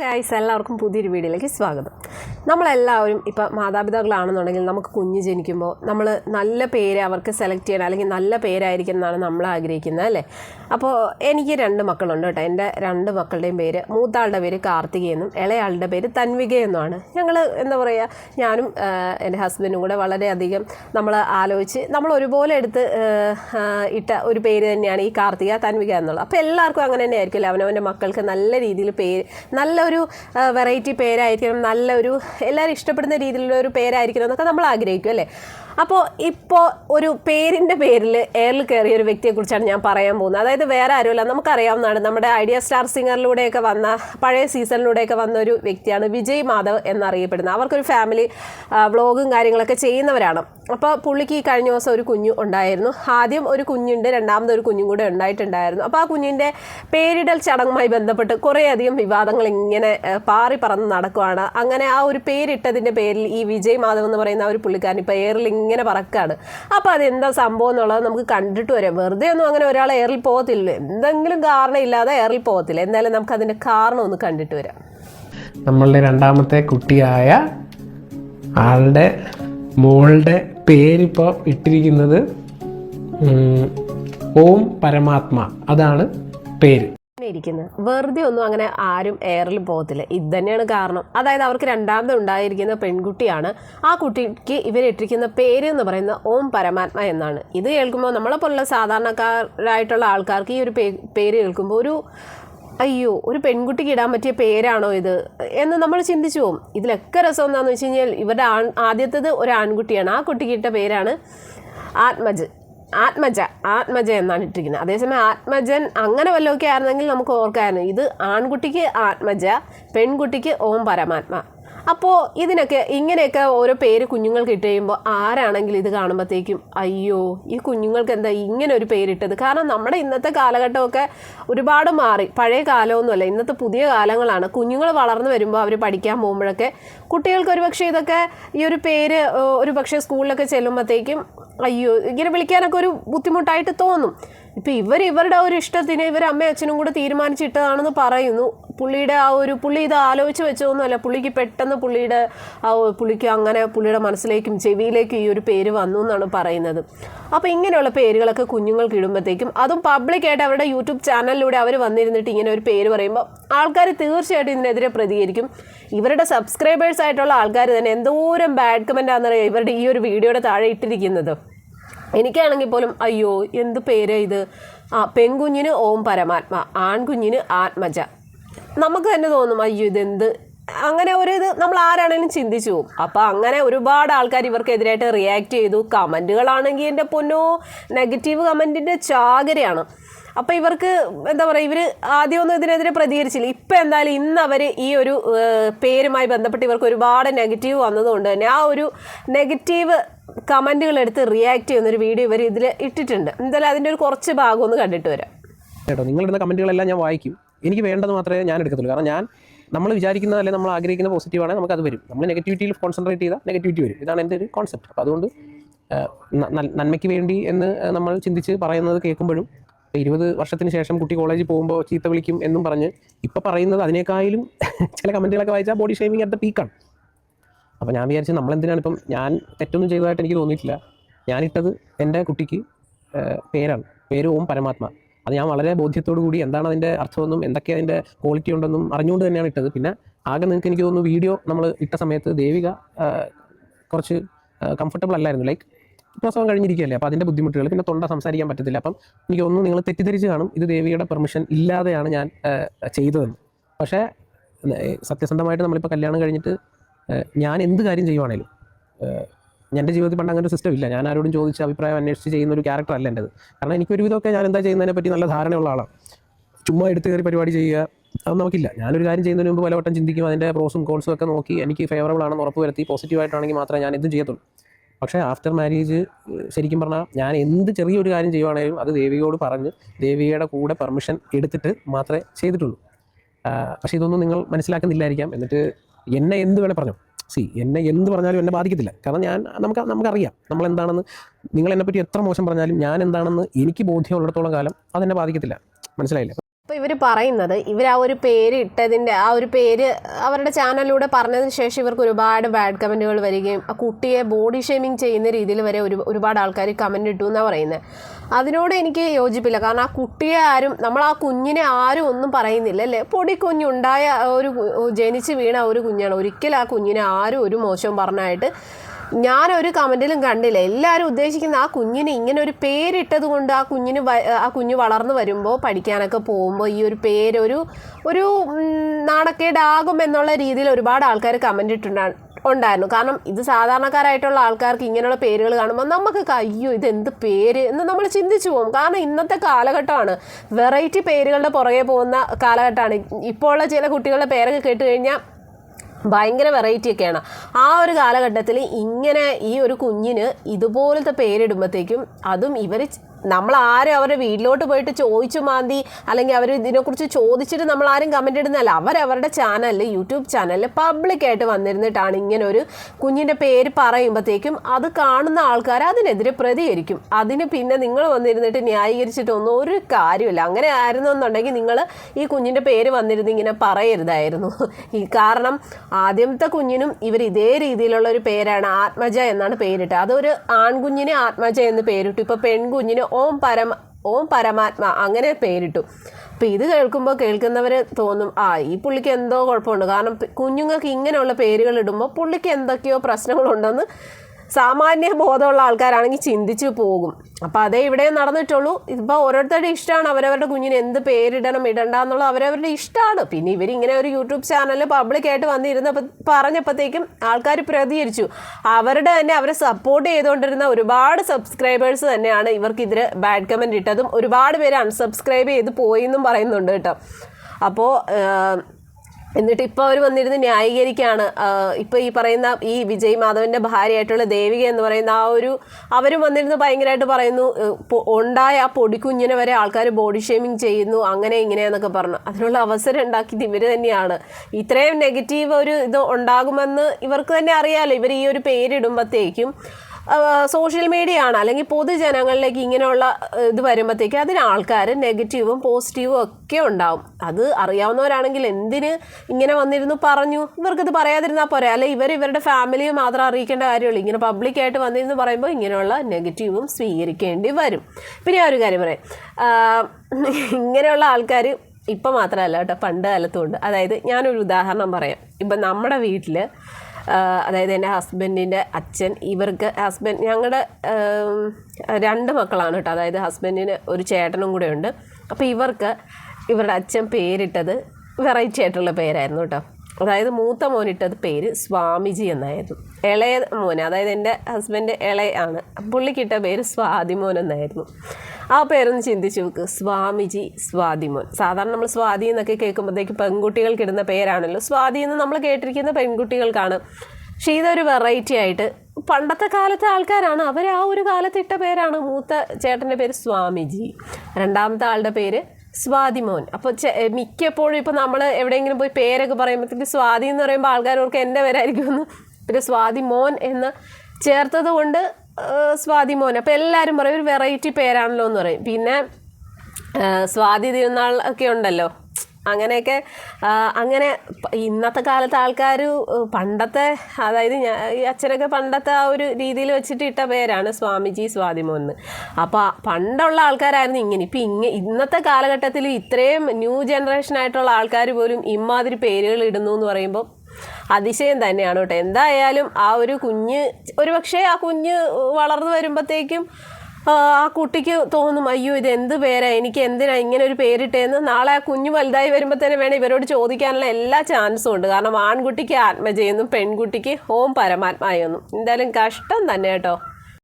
Guys എല്ലാവർക്കും പുതിയൊരു വീഡിയോയിലേക്ക് സ്വാഗതം. നമ്മളെല്ലാവരും ഇപ്പം മാതാപിതാക്കളാണെന്നുണ്ടെങ്കിൽ നമുക്ക് കുഞ്ഞ് ജനിക്കുമ്പോൾ നമ്മൾ നല്ല പേര് അവർക്ക് സെലക്ട് ചെയ്യണം അല്ലെങ്കിൽ നല്ല പേരായിരിക്കും എന്നാണ് നമ്മൾ ആഗ്രഹിക്കുന്നത് അല്ലേ? അപ്പോൾ എനിക്ക് രണ്ട് മക്കളുണ്ട് കേട്ടോ. എന്റെ രണ്ട് മക്കളുടെയും പേര് മൂത്താളുടെ പേര് കാർത്തികയെന്നും ഇളയാളുടെ പേര് തൻവികയെന്നുമാണ്. ഞങ്ങൾ എന്താ പറയുക ഞാനും എന്റെ ഹസ്ബൻഡും കൂടെ വളരെയധികം നമ്മൾ ആലോചിച്ച് നമ്മൾ ഒരുപോലെ എടുത്ത് ഇട്ട ഒരു പേര് തന്നെയാണ് ഈ കാർത്തിക തൻവിക എന്നുള്ളത്. അപ്പോൾ എല്ലാവർക്കും അങ്ങനെ തന്നെ ആയിരിക്കുമല്ലോ അവനവന്റെ മക്കൾക്ക് നല്ല രീതിയിൽ പേര് നല്ലൊരു വെറൈറ്റി പേരായിരിക്കണം. നല്ലൊരു എല്ലാവരും ഇഷ്ടപ്പെടുന്ന രീതിയിലുള്ള ഒരു പേരായിരിക്കണം എന്നൊക്കെ നമ്മൾ ആഗ്രഹിക്കും അല്ലേ? അപ്പോൾ ഇപ്പോൾ ഒരു പേരിന്റെ പേരിൽ എയറിൽ കയറിയ ഒരു വ്യക്തിയെക്കുറിച്ചാണ് ഞാൻ പറയാൻ പോകുന്നത്. അതായത് വേറെ ആരുമല്ല നമുക്കറിയാവുന്നതാണ്. നമ്മുടെ ഐഡിയ സ്റ്റാർ സിംഗറിലൂടെയൊക്കെ വന്ന പഴയ സീസണിലൂടെയൊക്കെ വന്ന ഒരു വ്യക്തിയാണ് വിജയ് മാധവ് എന്നറിയപ്പെടുന്നത്. അവർക്കൊരു ഫാമിലി വ്ളോഗും കാര്യങ്ങളൊക്കെ ചെയ്യുന്നവരാണ്. അപ്പോൾ പുള്ളിക്ക് ഈ കഴിഞ്ഞ ദിവസം ഒരു കുഞ്ഞു ഉണ്ടായിരുന്നു. ആദ്യം ഒരു കുഞ്ഞുണ്ട് രണ്ടാമത് ഒരു കുഞ്ഞും കൂടെ ഉണ്ടായിട്ടുണ്ടായിരുന്നു. അപ്പോൾ ആ കുഞ്ഞിന്റെ പേരിടൽ ചടങ്ങുമായി ബന്ധപ്പെട്ട് കുറേയധികം വിവാദങ്ങൾ ഇങ്ങനെ പാറി പറന്ന് നടക്കുവാണ്. അങ്ങനെ ആ ഒരു പേരിട്ടതിന്റെ പേരിൽ ഈ വിജയ് മാധവ് എന്ന് പറയുന്ന ആ ഒരു പുള്ളിക്കാരൻ ഇപ്പോൾ എയറിൽ ഇങ്ങനെ പറക്കാണ്. അപ്പോൾ അതെന്താ സംഭവം എന്നുള്ളത് നമുക്ക് കണ്ടിട്ട് വരാം. വെറുതെ ഒന്നും അങ്ങനെ ഒരാൾ എയറിൽ പോകത്തില്ല. എന്തെങ്കിലും കാരണം ഇല്ലാതെ എയറിൽ പോകത്തില്ല. എന്തായാലും നമുക്ക് അതിന്റെ കാരണം ഒന്ന് കണ്ടിട്ട് വരാം. നമ്മളുടെ രണ്ടാമത്തെ കുട്ടിയായ ആളുടെ മോളുടെ പേരിപ്പോൾ ഇട്ടിരിക്കുന്നത് ഓം പരമാത്മ. അതാണ് പേര്. ഇരിക്കുന്നത്. വെറുതെ ഒന്നും അങ്ങനെ ആരും എയറിൽ പോകത്തില്ല. ഇത് തന്നെയാണ് കാരണം. അതായത് അവർക്ക് രണ്ടാമത് ഉണ്ടായിരിക്കുന്ന പെൺകുട്ടിയാണ്. ആ കുട്ടിക്ക് ഇവരിട്ടിരിക്കുന്ന പേര് എന്ന് പറയുന്നത് ഓം പരമാത്മ എന്നാണ്. ഇത് കേൾക്കുമ്പോൾ നമ്മളെ പോലുള്ള സാധാരണക്കാരായിട്ടുള്ള ആൾക്കാർക്ക് ഈ ഒരു പേര് കേൾക്കുമ്പോൾ ഒരു അയ്യോ ഒരു പെൺകുട്ടിക്ക് ഇടാൻ പറ്റിയ പേരാണോ ഇത്? എന്ന് നമ്മൾ ചിന്തിച്ചു പോകും. ഇതിലൊക്കെ രസം എന്താണെന്ന് വെച്ച് കഴിഞ്ഞാൽ ഇവരുടെ ആൺ ആദ്യത്തേത് ഒരു ആൺകുട്ടിയാണ്. ആ കുട്ടിക്ക് ഇട്ട പേരാണ് ആത്മജ്. ആത്മജ ആത്മജ എന്നാണ് ഇട്ടിരിക്കുന്നത്. അതേസമയം ആത്മജൻ അങ്ങനെ വല്ലതൊക്കെ ആയിരുന്നെങ്കിൽ നമുക്ക് ഓർക്കായിരുന്നു. ഇത് ആൺകുട്ടിക്ക് ആത്മജ പെൺകുട്ടിക്ക് ഓം പരമാത്മ. അപ്പോൾ ഇതിനൊക്കെ ഇങ്ങനെയൊക്കെ ഓരോ പേര് കുഞ്ഞുങ്ങൾക്ക് ഇട്ട് കഴിയുമ്പോൾ ആരാണെങ്കിലും ഇത് കാണുമ്പോഴത്തേക്കും അയ്യോ ഈ കുഞ്ഞുങ്ങൾക്ക് എന്താ ഇങ്ങനെ ഒരു പേരിട്ടത്? കാരണം നമ്മുടെ ഇന്നത്തെ കാലഘട്ടമൊക്കെ ഒരുപാട് മാറി. പഴയ കാലമൊന്നുമല്ല ഇന്നത്തെ പുതിയ കാലങ്ങളാണ്. കുഞ്ഞുങ്ങൾ വളർന്നു വരുമ്പോൾ അവർ പഠിക്കാൻ പോകുമ്പോഴൊക്കെ കുട്ടികൾക്ക് ഒരുപക്ഷെ ഇതൊക്കെ ഈ ഒരു പേര് ഒരു പക്ഷേ സ്കൂളിലൊക്കെ ചെല്ലുമ്പോഴത്തേക്കും അയ്യോ ഇങ്ങനെ വിളിക്കാനൊക്കെ ഒരു ബുദ്ധിമുട്ടായിട്ട് തോന്നും. ഇപ്പം ഇവർ ഇവരുടെ ഒരു ഇഷ്ടത്തിന് ഇവർ അമ്മയും അച്ഛനും കൂടെ തീരുമാനിച്ചിട്ടതാണെന്ന് പറയുന്നു. പുള്ളിയുടെ ആ ഒരു പുള്ളി ഇത് ആലോചിച്ച് വെച്ചതൊന്നുമല്ല പുള്ളിക്ക് പെട്ടെന്ന് പുള്ളിയുടെ ആ പുള്ളിക്ക് അങ്ങനെ പുള്ളിയുടെ മനസ്സിലേക്കും ചെവിയിലേക്കും ഈ ഒരു പേര് വന്നു എന്നാണ് പറയുന്നത്. അപ്പോൾ ഇങ്ങനെയുള്ള പേരുകളൊക്കെ കുഞ്ഞുങ്ങൾക്ക് ഇടുമ്പോഴത്തേക്കും അതും പബ്ലിക്കായിട്ട് അവരുടെ യൂട്യൂബ് ചാനലിലൂടെ അവർ വന്നിരുന്നിട്ട് ഇങ്ങനെ ഒരു പേര് പറയുമ്പോൾ ആൾക്കാർ തീർച്ചയായിട്ടും ഇതിനെതിരെ പ്രതികരിക്കും. ഇവരുടെ സബ്സ്ക്രൈബേഴ്സ് ആയിട്ടുള്ള ആൾക്കാർ തന്നെ എന്തോരം ബാഡ് കമന്റ് ആണെന്നറിയാം ഇവരുടെ ഈ ഒരു വീഡിയോയുടെ താഴെ ഇട്ടിരിക്കുന്നത്. എനിക്കാണെങ്കിൽ പോലും അയ്യോ എന്ത് പേര് ഇത്? ആ പെൺകുഞ്ഞിന് ഓം പരമാത്മാ ആൺകുഞ്ഞിന് ആത്മജ. നമുക്ക് തന്നെ തോന്നും അയ്യോ ഇതെന്ത്? അങ്ങനെ ഒരു ഇത് നമ്മൾ ആരാണെങ്കിലും ചിന്തിച്ചു പോകും. അപ്പോൾ അങ്ങനെ ഒരുപാട് ആൾക്കാർ ഇവർക്കെതിരായിട്ട് റിയാക്ട് ചെയ്തു. കമന്റുകളാണെങ്കിൽ എന്റെ പൊന്നോ നെഗറ്റീവ് കമന്റിന്റെ ചാകരയാണ്. അപ്പോൾ ഇവർക്ക് എന്താ പറയുക ഇവർ ആദ്യമൊന്നും ഇതിനെതിരെ പ്രതികരിച്ചില്ല. ഇപ്പം എന്തായാലും ഇന്ന് അവർ ഈ ഒരു പേരുമായി ബന്ധപ്പെട്ട് ഇവർക്ക് ഒരുപാട് നെഗറ്റീവ് വന്നതുകൊണ്ട് തന്നെ ആ ഒരു നെഗറ്റീവ് കമന്റുകൾ എടുത്ത് റിയാക്ട് ചെയ്യുന്ന ഒരു വീഡിയോ ഇവർ ഇതിൽ ഇട്ടിട്ടുണ്ട്. എന്തായാലും അതിന്റെ ഒരു കുറച്ച് ഭാഗം ഒന്ന് കണ്ടിട്ട് വരാം. കേട്ടോ നിങ്ങളിടുന്ന കമന്റുകളെല്ലാം ഞാൻ വായിക്കും. എനിക്ക് വേണ്ടത് മാത്രമേ ഞാൻ എടുക്കത്തുള്ളൂ. കാരണം ഞാൻ നമ്മൾ വിചാരിക്കുന്നത് അല്ലെങ്കിൽ നമ്മൾ ആഗ്രഹിക്കുന്ന പോസിറ്റീവ് ആണെങ്കിൽ നമുക്ക് അത് വരും. നമ്മൾ നെഗറ്റിവിറ്റിയിൽ കോൺസെൻട്രേറ്റ് ചെയ്താൽ നെഗറ്റിവിറ്റി വരും. ഇതാണ് എന്റെ ഒരു കോൺസെപ്റ്റ് അപ്പോൾ അതുകൊണ്ട് നന്മയ്ക്ക് വേണ്ടി എന്ന് നമ്മൾ ചിന്തിച്ച് പറയുന്നത് കേൾക്കുമ്പോഴും ഇപ്പൊ ഇരുപത് വർഷത്തിന് ശേഷം കുട്ടി കോളേജിൽ പോകുമ്പോൾ ചീത്ത വിളിക്കും എന്നും പറഞ്ഞ് ഇപ്പോൾ പറയുന്നത് അതിനേക്കാളും ചില കമന്റുകളൊക്കെ വായിച്ചാൽ ബോഡി ഷേമിങ് അറ്റ് പീക്കാണ് അപ്പോൾ ഞാൻ വിചാരിച്ചു നമ്മളെന്തിനാണ് ഇപ്പം ഞാൻ തെറ്റൊന്നും ചെയ്തതായിട്ട് എനിക്ക് തോന്നിയിട്ടില്ല. ഞാനിട്ടത് എന്റെ കുട്ടിക്ക് പേരാണ്. പേര് ഓം പരമാത്മ. അത് ഞാൻ വളരെ ബോധ്യത്തോടു കൂടി എന്താണ് അതിന്റെ അർത്ഥമെന്നും എന്തൊക്കെ അതിന്റെ ക്വാളിറ്റി ഉണ്ടെന്നും അറിഞ്ഞുകൊണ്ട് തന്നെയാണ് ഇട്ടത്. പിന്നെ ആകെ നിങ്ങൾക്ക് എനിക്ക് തോന്നുന്നു വീഡിയോ നമ്മൾ ഇട്ട സമയത്ത് ദേവിക കുറച്ച് കംഫർട്ടബിൾ അല്ലായിരുന്നു. ലൈക്ക് പ്രസവം കഴിഞ്ഞിരിക്കുകയല്ലേ? അപ്പോൾ അതിന്റെ ബുദ്ധിമുട്ടുകൾ പിന്നെ തൊണ്ട സംസാരിക്കാൻ പറ്റത്തില്ല. അപ്പം എനിക്ക് ഒന്നും നിങ്ങൾ തെറ്റിദ്ധരിച്ച് കാണും. ഇത് ദേവിയുടെ പെർമിഷൻ ഇല്ലാതെയാണ് ഞാൻ ചെയ്തതെന്ന്. പക്ഷേ സത്യസന്ധമായിട്ട് നമ്മളിപ്പോൾ കല്യാണം കഴിഞ്ഞിട്ട് ഞാൻ എന്ത് കാര്യം ചെയ്യുവാണേലും എന്റെ ജീവിതത്തിൽ പണ്ട് അങ്ങനെ സിസ്റ്റം ഇല്ല. ഞാൻ ആരോടും ചോദിച്ച് അഭിപ്രായം അന്വേഷിച്ച് ചെയ്യുന്ന ഒരു ക്യാരക്ടർ അല്ല എന്റെത് കാരണം എനിക്ക് വിധമൊക്കെ ഞാൻ എന്താ ചെയ്യുന്നതിനെ പറ്റി നല്ല ധാരണയുള്ള ആളാണ്. ചുമ്മാ എടുത്ത് കയറി പരിപാടി ചെയ്യുക അതൊന്നും നമുക്കില്ല. ഞാനൊരു കാര്യം ചെയ്യുന്നതിന് മുമ്പ് പലവട്ടം ചിന്തിക്കും അതിന്റെ പ്രോസും കോൺസും ഒക്കെ നോക്കി എനിക്ക് ഫേവറബിൾ ആണെന്ന് ഉറപ്പ് വരുത്തി പോസിറ്റീവ് ആയിട്ടാണെങ്കിൽ മാത്രമേ ഞാൻ ഇതും ചെയ്യത്തുള്ളൂ. പക്ഷേ ആഫ്റ്റർ മാരേജ് ശരിക്കും പറഞ്ഞാൽ ഞാൻ എന്ത് ചെറിയൊരു കാര്യം ചെയ്യുവാണെങ്കിലും അത് ദേവിയോട് പറഞ്ഞ് ദേവിയുടെ കൂടെ പെർമിഷൻ എടുത്തിട്ട് മാത്രമേ ചെയ്തിട്ടുള്ളൂ. പക്ഷേ ഇതൊന്നും നിങ്ങൾ മനസ്സിലാക്കുന്നില്ലായിരിക്കാം. എന്നിട്ട് എന്നെ എന്ത് വേണേൽ പറഞ്ഞു. സി എന്നെ എന്ത് പറഞ്ഞാലും എന്നെ ബാധിക്കത്തില്ല. കാരണം ഞാൻ നമുക്ക് നമുക്കറിയാം നമ്മൾ എന്താണെന്ന്. നിങ്ങൾ എന്നെപ്പറ്റി എത്ര മോശം പറഞ്ഞാലും ഞാൻ എന്താണെന്ന് എനിക്ക് ബോധ്യമുള്ളിടത്തോളം കാലം അതെന്നെ ബാധിക്കത്തില്ല. മനസ്സിലായില്ലേ? അപ്പോൾ ഇവർ പറയുന്നത് ഇവർ ആ ഒരു പേര് ഇട്ടതിന്റെ ആ ഒരു പേര് അവരുടെ ചാനലിലൂടെ പറഞ്ഞതിന് ശേഷം ഇവർക്ക് ഒരുപാട് ബാഡ് കമന്റുകൾ വരികയും ആ കുട്ടിയെ ബോഡി ഷേമിങ് ചെയ്യുന്ന രീതിയിൽ വരെ ഒരു ഒരുപാട് ആൾക്കാർ കമന്റ് ഇട്ടു എന്നാണ് പറയുന്നത് അതിനോട് എനിക്ക് യോജിപ്പില്ല. കാരണം ആ കുട്ടിയെ ആരും നമ്മൾ ആ കുഞ്ഞിനെ ആരും ഒന്നും പറയുന്നില്ല അല്ലേ? പൊടി കുഞ്ഞുണ്ടായ ഒരു ജനിച്ച് വീണ ഒരു കുഞ്ഞാണ്. ഒരിക്കലും ആ കുഞ്ഞിനെ ആരും ഒരു മോശവും പറഞ്ഞായിട്ട് ഞാനൊരു കമന്റിലും കണ്ടില്ല. എല്ലാവരും ഉദ്ദേശിക്കുന്ന ആ കുഞ്ഞിന് ഇങ്ങനെ ഒരു പേരിട്ടത് കൊണ്ട് ആ കുഞ്ഞിന് ആ കുഞ്ഞ് വളർന്നു വരുമ്പോൾ പഠിക്കാനൊക്കെ പോകുമ്പോൾ ഈ ഒരു പേരൊരു ഒരു ഒരു നാണക്കേടാകും എന്നുള്ള രീതിയിൽ ഒരുപാട് ആൾക്കാർ കമന്റ് ഇട്ടുണ്ടാണ് ഉണ്ടായിരുന്നു. കാരണം ഇത് സാധാരണക്കാരായിട്ടുള്ള ആൾക്കാർക്ക് ഇങ്ങനെയുള്ള പേരുകൾ കാണുമ്പോൾ നമുക്ക് അയ്യോ ഇത് എന്ത് പേര് എന്ന് നമ്മൾ ചിന്തിച്ചു പോകും. കാരണം ഇന്നത്തെ കാലഘട്ടമാണ്. വെറൈറ്റി പേരുകളുടെ പുറകെ പോകുന്ന കാലഘട്ടമാണ്. ഇപ്പോൾ ഉള്ള ചില കുട്ടികളുടെ പേരൊക്കെ കേട്ട് കഴിഞ്ഞാൽ ഭയങ്കര വെറൈറ്റി ഒക്കെയാണ്. ആ ഒരു കാലഘട്ടത്തിൽ ഇങ്ങനെ ഈ ഒരു കുഞ്ഞിന് ഇതുപോലത്തെ പേരിടുമ്പോഴത്തേക്കും അതും ഇവർ നമ്മൾ ആരും അവരുടെ വീട്ടിലോട്ട് പോയിട്ട് ചോദിച്ചു മാന്തി അല്ലെങ്കിൽ അവർ ഇതിനെക്കുറിച്ച് ചോദിച്ചിട്ട് നമ്മൾ ആരും കമന്റ് ഇടുന്നതല്ല അവരവരുടെ ചാനലിൽ യൂട്യൂബ് ചാനലിൽ പബ്ലിക്കായിട്ട് വന്നിരുന്നിട്ടാണ് ഇങ്ങനെ ഒരു കുഞ്ഞിന്റെ പേര് പറയുമ്പോഴത്തേക്കും അത് കാണുന്ന ആൾക്കാർ അതിനെതിരെ പ്രതികരിക്കും. അതിന് പിന്നെ നിങ്ങൾ വന്നിരുന്നിട്ട് ന്യായീകരിച്ചിട്ടൊന്നും ഒരു കാര്യമില്ല. അങ്ങനെ ആയിരുന്നു എന്നുണ്ടെങ്കിൽ നിങ്ങൾ ഈ കുഞ്ഞിന്റെ പേര് വന്നിരുന്ന് ഇങ്ങനെ പറയരുതായിരുന്നു. ഈ കാരണം ആദ്യത്തെ കുഞ്ഞിനും ഇവർ ഇതേ രീതിയിലുള്ള ഒരു പേരാണ് ആത്മജ എന്നാണ് പേരിട്ടത്. അതൊരു ആൺകുഞ്ഞിനെ ആത്മജ എന്ന് പേരിട്ടു. ഇപ്പോൾ പെൺകുഞ്ഞിന് ഓം പരമ ഓം പരമാത്മ അങ്ങനെ പേരിട്ടു. അപ്പോൾ ഇത് കേൾക്കുമ്പോൾ കേൾക്കുന്നവർ തോന്നും ആ ഈ പുള്ളിക്ക് എന്തോ കുഴപ്പമുണ്ട്. കാരണം കുഞ്ഞുങ്ങൾക്ക് ഇങ്ങനെയുള്ള പേരുകൾ ഇടുമ്പോൾ പുള്ളിക്ക് എന്തൊക്കെയോ പ്രശ്നങ്ങളുണ്ടെന്ന് സാമാന്യ ബോധമുള്ള ആൾക്കാരാണെങ്കിൽ ചിന്തിച്ചു പോകും. അപ്പോൾ അതേ ഇവിടെ നടന്നിട്ടുള്ളൂ. ഇതിപ്പോൾ ഓരോരുത്തരുടെ ഇഷ്ടമാണ്. അവരവരുടെ കുഞ്ഞിന് എന്ത് പേരിടണം ഇടണ്ട എന്നുള്ളത് അവരവരുടെ ഇഷ്ടമാണ്. പിന്നെ ഇവരിങ്ങനെ ഒരു യൂട്യൂബ് ചാനൽ പബ്ലിക്കായിട്ട് വന്നിരുന്നപ്പോൾ പറഞ്ഞപ്പോഴത്തേക്കും ആൾക്കാർ പ്രതികരിച്ചു. അവരുടെ തന്നെ അവരെ സപ്പോർട്ട് ചെയ്തുകൊണ്ടിരുന്ന ഒരുപാട് സബ്സ്ക്രൈബേഴ്സ് തന്നെയാണ് ഇവർക്കിതിരെ ബാഡ് കമന്റ് ഇട്ടതും ഒരുപാട് പേര് അൺസബ്സ്ക്രൈബ് ചെയ്ത് പോയി എന്നും പറയുന്നുണ്ട് കേട്ടോ. അപ്പോൾ എന്നിട്ട് ഇപ്പോൾ അവർ വന്നിരുന്ന് ന്യായീകരിക്കുകയാണ് ഇപ്പോൾ ഈ പറയുന്ന ഈ വിജയ് മാധവന്റെ ഭാര്യയായിട്ടുള്ള ദേവിക എന്ന് പറയുന്ന ആ ഒരു അവരും വന്നിരുന്ന് ഭയങ്കരമായിട്ട് പറയുന്നു ഉണ്ടായ ആ പൊടിക്കുഞ്ഞിനെ വരെ ആൾക്കാർ ബോഡി ഷേമിങ് ചെയ്യുന്നു അങ്ങനെ ഇങ്ങനെയെന്നൊക്കെ പറഞ്ഞു. അതിനുള്ള അവസരം ഉണ്ടാക്കിയത് ഇവർ തന്നെയാണ്. ഇത്രയും നെഗറ്റീവ് ഒരു ഇത് ഉണ്ടാകുമെന്ന് ഇവർക്ക് തന്നെ അറിയാലോ. ഇവർ ഈ ഒരു പേരിടുമ്പോഴത്തേക്കും സോഷ്യൽ മീഡിയ ആണ് അല്ലെങ്കിൽ പൊതുജനങ്ങളിലേക്ക് ഇങ്ങനെയുള്ള ഇത് വരുമ്പോഴത്തേക്ക് അതിന് ആൾക്കാർ നെഗറ്റീവും പോസിറ്റീവും ഒക്കെ ഉണ്ടാവും. അത് അറിയാവുന്നവരാണെങ്കിൽ എന്തിന് ഇങ്ങനെ വന്നിരുന്നു പറഞ്ഞു? ഇവർക്കിത് പറയാതിരുന്നാൽ പോരെ. അല്ലെ ഇവർ ഇവരുടെ ഫാമിലിയെ മാത്രം അറിയിക്കേണ്ട കാര്യമുള്ളൂ. ഇങ്ങനെ പബ്ലിക്കായിട്ട് വന്നിരുന്ന് പറയുമ്പോൾ ഇങ്ങനെയുള്ള നെഗറ്റീവും സ്വീകരിക്കേണ്ടി വരും. പിന്നെ ആ ഒരു കാര്യം പറയാം. ഇങ്ങനെയുള്ള ആൾക്കാർ ഇപ്പം മാത്രമല്ല കേട്ടോ പണ്ട് കാലത്തും ഉണ്ട് അതായത് ഞാനൊരു ഉദാഹരണം പറയാം. ഇപ്പം നമ്മുടെ വീട്ടിൽ അതായത് എന്റെ ഹസ്ബൻഡിന്റെ അച്ഛൻ ഇവർക്ക് ഹസ്ബൻഡ് ഞങ്ങളുടെ രണ്ട് മക്കളാണ് കേട്ടോ. അതായത് ഹസ്ബൻഡിന് ഒരു ചേട്ടനും കൂടെ ഉണ്ട്. അപ്പോൾ ഇവർക്ക് ഇവരുടെ അച്ഛൻ പേരിട്ടത് വെറൈറ്റി ആയിട്ടുള്ള പേരായിരുന്നു കേട്ടോ. അതായത് മൂത്ത മോനിട്ടത് പേര് സ്വാമിജി എന്നായിരുന്നു. ഇളയ മോൻ അതായത് എന്റെ ഹസ്ബൻഡ് ഇളയ ആണ്. പുള്ളിക്കിട്ട പേര് സ്വാതിമോൻ എന്നായിരുന്നു. ആ പേരൊന്ന് ചിന്തിച്ചു നോക്ക്. സ്വാമിജി സ്വാതിമോൻ. സാധാരണ നമ്മൾ സ്വാതി എന്നൊക്കെ കേൾക്കുമ്പോഴത്തേക്ക് പെൺകുട്ടികൾക്ക് ഇടുന്ന പേരാണല്ലോ. സ്വാതി എന്ന് നമ്മൾ കേട്ടിരിക്കുന്ന പെൺകുട്ടികൾക്കാണ്. പക്ഷേ ഇതൊരു വെറൈറ്റി ആയിട്ട് പണ്ടത്തെ കാലത്തെ ആൾക്കാരാണ്. അവർ ആ ഒരു കാലത്ത് ഇട്ട പേരാണ്. മൂത്ത ചേട്ടന്റെ പേര് സ്വാമിജി. രണ്ടാമത്തെ ആളുടെ പേര് സ്വാതിമോൻ അപ്പോൾ മിക്കപ്പോഴും ഇപ്പോൾ നമ്മൾ എവിടെയെങ്കിലും പോയി പേരൊക്കെ പറയുമ്പോഴത്തേക്ക് സ്വാതി എന്ന് പറയുമ്പോൾ ആൾക്കാർക്ക് എന്റെ പേരായിരിക്കുമെന്ന്. പിന്നെ സ്വാതി മോൻ എന്ന് ചേർത്തത് കൊണ്ട് സ്വാതി മോൻ. അപ്പോൾ എല്ലാവരും പറയും ഒരു വെറൈറ്റി പേരാണല്ലോ എന്ന് പറയും. പിന്നെ സ്വാതി തിരുനാൾ ഒക്കെ ഉണ്ടല്ലോ. അങ്ങനെയൊക്കെ അങ്ങനെ ഇന്നത്തെ കാലത്തെ ആൾക്കാർ പണ്ടത്തെ അതായത് ഞാൻ അച്ഛനൊക്കെ പണ്ടത്തെ ആ ഒരു രീതിയിൽ വെച്ചിട്ട് ഇട്ട പേരാണ് സ്വാമിജി സ്വാതിമോ എന്ന് അപ്പോൾ പണ്ടുള്ള ആൾക്കാരായിരുന്നു ഇങ്ങനെ. ഇപ്പം ഇങ്ങ ഇന്നത്തെ കാലഘട്ടത്തിൽ ഇത്രയും ന്യൂ ജനറേഷൻ ആയിട്ടുള്ള ആൾക്കാർ പോലും ഇമാതിരി പേരുകൾ ഇടുന്നു എന്ന് പറയുമ്പോൾ അതിശയം തന്നെയാണ് കേട്ടോ. എന്തായാലും ആ ഒരു കുഞ്ഞ് ഒരു പക്ഷേ ആ കുഞ്ഞ് വളർന്നു വരുമ്പോഴത്തേക്കും ആ കുട്ടിക്ക് തോന്നും അയ്യോ ഇത് എന്ത് പേരാ? എനിക്ക് എന്തിനാ ഇങ്ങനെ ഒരു പേരിട്ടേന്ന്? നാളെ ആ കുഞ്ഞു വലുതായി വരുമ്പോൾ തന്നെ വേണം ഇവരോട് ചോദിക്കാനുള്ള എല്ലാ ചാൻസും ഉണ്ട്. കാരണം ആൺകുട്ടിക്ക് ആത്മജയെന്നും പെൺകുട്ടിക്ക് ഓം പരമാത്മായെന്നും. എന്തായാലും കഷ്ടം തന്നെ കേട്ടോ.